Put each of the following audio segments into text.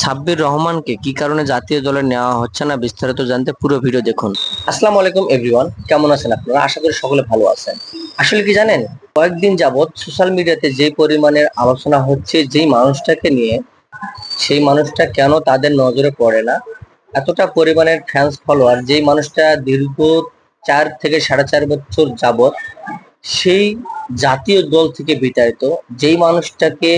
সাব্বির রহমানকে কি কারণে জাতীয় দলে নেওয়া হচ্ছে না বিস্তারিত জানতে পুরো ভিডিও দেখুন। আসসালামু আলাইকুম এভরিওয়ান কেমন আছেন আপনারা? আশা করি সকলে ভালো আছেন। আসলে কি জানেন, কয়েকদিন যাবৎ সোশ্যাল মিডিয়াতে যে পরিমাণের আলোচনা হচ্ছে, যেই মানুষটাকে নিয়ে, সেই মানুষটা কেন তাদের নজরে পড়ে না? এতটা পরিমাণের ফ্যান্স ফলোয়ার যেই মানুষটা দীর্ঘ চার থেকে সাড়ে চার বছর যাবৎ সেই জাতীয় দল থেকে বিতাড়িত, যেই মানুষটাকে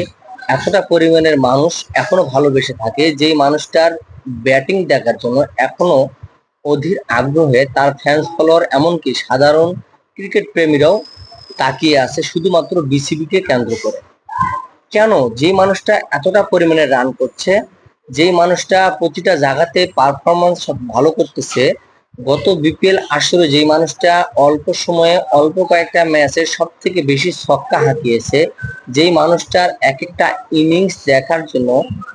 এতটা পরিমাণের মানুষ এখনও ভালোবেসে থাকে যেই মানুষটার ব্যাটিং দেখার জন্য এখনও অধীর আগ্রহে তার ফ্যান্স ফলোয়ার এমনকি সাধারণ ক্রিকেট প্রেমীরাও তাকিয়ে আছে শুধুমাত্র বিসিবিকে কেন্দ্র করে। কেন? যেই মানুষটা এতটা পরিমাণে রান করছে, যেই মানুষটা প্রতিটা জায়গাতে পারফরমেন্স ভালো করতেছে গত বিপিএল আসরে যেই মানুষটা অল্প সময়ে অল্প কয়েকটা ম্যাচে সব থেকে বেশি ছক্কা হাঁকিয়েছে, যেই মানুষটার এক একটা ইনিংস দেখার জন্য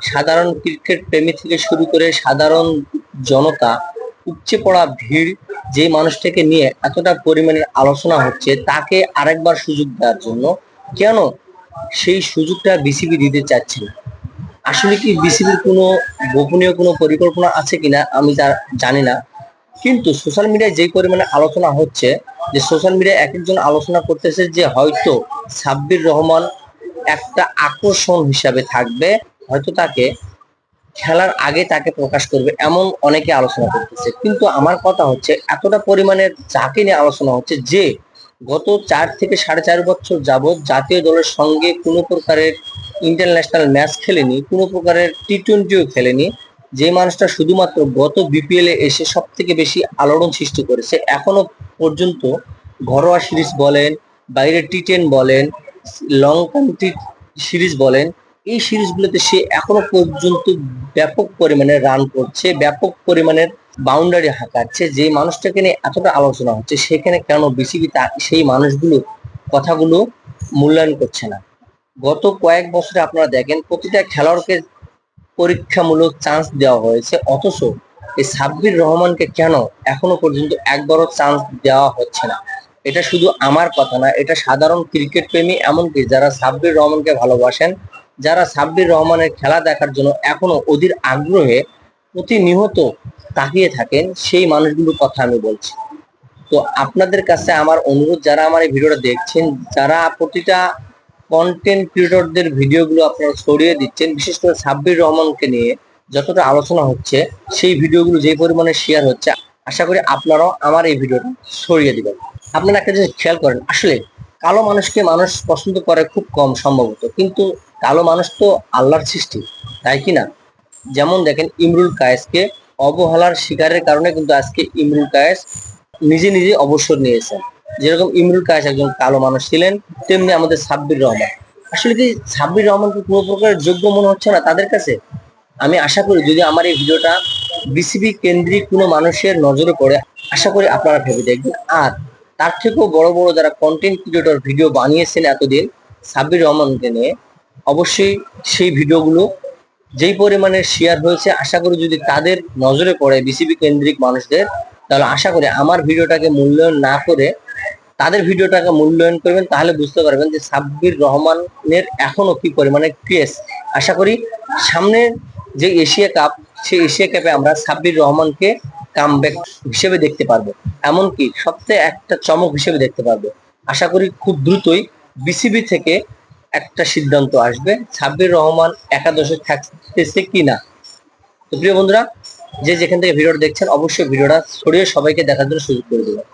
সাধারণ ক্রিকেট প্রেমী থেকে শুরু করে সাধারণ জনতা উপচে পড়া ভিড় যেই মানুষটাকে নিয়ে এতটা পরিমাণের আলোচনা হচ্ছে, তাকে আরেকবার সুযোগ দেওয়ার জন্য কেন সেই সুযোগটা বিসিবি দিতে চাচ্ছে না? আসলে কি বিসিবির কোনো গোপনীয় কোনো পরিকল্পনা আছে কিনা আমি জানি না। কিন্তু সোশ্যাল মিডিয়ায় যেই পরিমাণে আলোচনা হচ্ছে, যে সোশ্যাল মিডিয়ায় এক একজন আলোচনা করতেছে যে হয়তো সাব্বির রহমান একটা আকর্ষণ হিসাবে থাকবে, হয়তো তাকে খেলার আগে তাকে প্রকাশ করবে এমন অনেকে আলোচনা করতেছে। কিন্তু আমার কথা হচ্ছে, এতটা পরিমাণে যাকে নিয়ে আলোচনা হচ্ছে যে গত চার থেকে সাড়ে চার বছর যাবৎ জাতীয় দলের সঙ্গে কোনো প্রকারের ইন্টারন্যাশনাল ম্যাচ খেলেনি, কোনো প্রকারের টি টোয়েন্টিও খেলেনি যে মানুষটা শুধুমাত্র গত বিপিএল এ এসে সব থেকে বেশি আলোড়ন সৃষ্টি করেছে, এখনও পর্যন্ত ঘরোয়া সিরিজ বলেন, বাইরে টি টেন বলেন লং কান্ট্রি সিরিজ বলেন, এই সিরিজগুলোতে সে এখনও পর্যন্ত ব্যাপক পরিমাণে রান করছে, ব্যাপক পরিমাণের বাউন্ডারি হাঁকাচ্ছে, যে মানুষটাকে নিয়ে এতটা আলোচনা হচ্ছে, সেখানে কেন বিসিবি তা, সেই মানুষগুলো কথাগুলো মূল্যায়ন করছে না। গত কয়েক বছরে আপনারা দেখেন, প্রতিটা খেলোয়াড়কে পরীক্ষামূলক চান্স দেওয়া হয়েছে। অথচ এই সাব্বির রহমানকে কেন এখনও পর্যন্ত একবারও চান্স দেওয়া হচ্ছে না? এটা শুধু আমার কথা না, এটা সাধারণ ক্রিকেট প্রেমী এমনকি যারা সাব্বির রহমানকে ভালোবাসেন, যারা সাব্বির রহমানের খেলা দেখার জন্য এখনও অধীর আগ্রহে প্রতিনিহত তাকিয়ে থাকেন, সেই মানুষগুলোর কথা আমি বলছি। তো আপনাদের কাছে আমার অনুরোধ, যারা আমার এই ভিডিওটা দেখছেন, যারা প্রতিটা কন্টেন্ট ক্রিয়েটরদের ভিডিওগুলো আপনারা ছড়িয়ে দিচ্ছেন, বিশেষ করে সাব্বির রহমানকে নিয়ে যতটা আলোচনা হচ্ছে, সেই ভিডিওগুলো যে পরিমাণে শেয়ার হচ্ছে, আশা করি আপনারাও আমার এই ভিডিওটা ছড়িয়ে দিবেন। আপনারা একটা জিনিস খেয়াল করেন, আসলে কালো মানুষকে মানুষ পছন্দ করে খুব কম সম্ভবত, কিন্তু কালো মানুষ তো আল্লাহর সৃষ্টি, তাই কি না? যেমন দেখেন ইমরুল কায়েসকে অবহেলার শিকারের কারণে কিন্তু আজকে ইমরুল কায়েস নিজে নিজে অবসর নিয়েছেন। যেরকম ইমরুল কায়েস একজন কালো মানুষ ছিলেন, তেমনি আমাদের সাব্বির রহমান। আসলে কি সাব্বির রহমানকে কোনো প্রকার যোগ্য মনে হচ্ছে না? তাদের কাছে আমি আশা করি, যদি আমার এই ভিডিওটা বিসিবি কেন্দ্রিক কোনো মানুষের নজরে পড়ে, আশা করি আপনারা ভেবে দেখবেন। আর তার থেকেও বড় বড় যারা কন্টেন্ট ক্রিয়েটর ভিডিও বানিয়েছেন এতদিন, সাব্বির রহমানকে নিয়ে, অবশ্যই সেই ভিডিওগুলো যেই পরিমাণে শেয়ার হয়েছে, আশা করি যদি তাদের নজরে পড়ে বিসিবি কেন্দ্রিক মানুষদের, তাহলে আশা করি আমার ভিডিওটাকে মূল্যায়ন না করে তাদের ভিডিওটাকে মূল্যায়ন করবেন, তাহলে বুঝতে পারবেন যে সাব্বির রহমানের এখনও কি পরিমাণে ক্রেস আশা করি সামনে যে এশিয়া কাপ, সেই এশিয়া কাপে আমরা সাব্বির রহমানকে কামব্যাক হিসেবে দেখতে পারব। এমনকি সবচেয়ে একটা চমক হিসেবে দেখতে পারব। আশা করি খুব দ্রুতই বিসিবি থেকে একটা সিদ্ধান্ত আসবে, সাব্বির রহমান একাদশে থাকতেছে কি না তো প্রিয় বন্ধুরা, যে যেখান থেকে ভিডিওটা দেখছেন, অবশ্যই ভিডিওটা ছড়িয়ে সবাইকে দেখার জন্য সুযোগ করে দেবেন।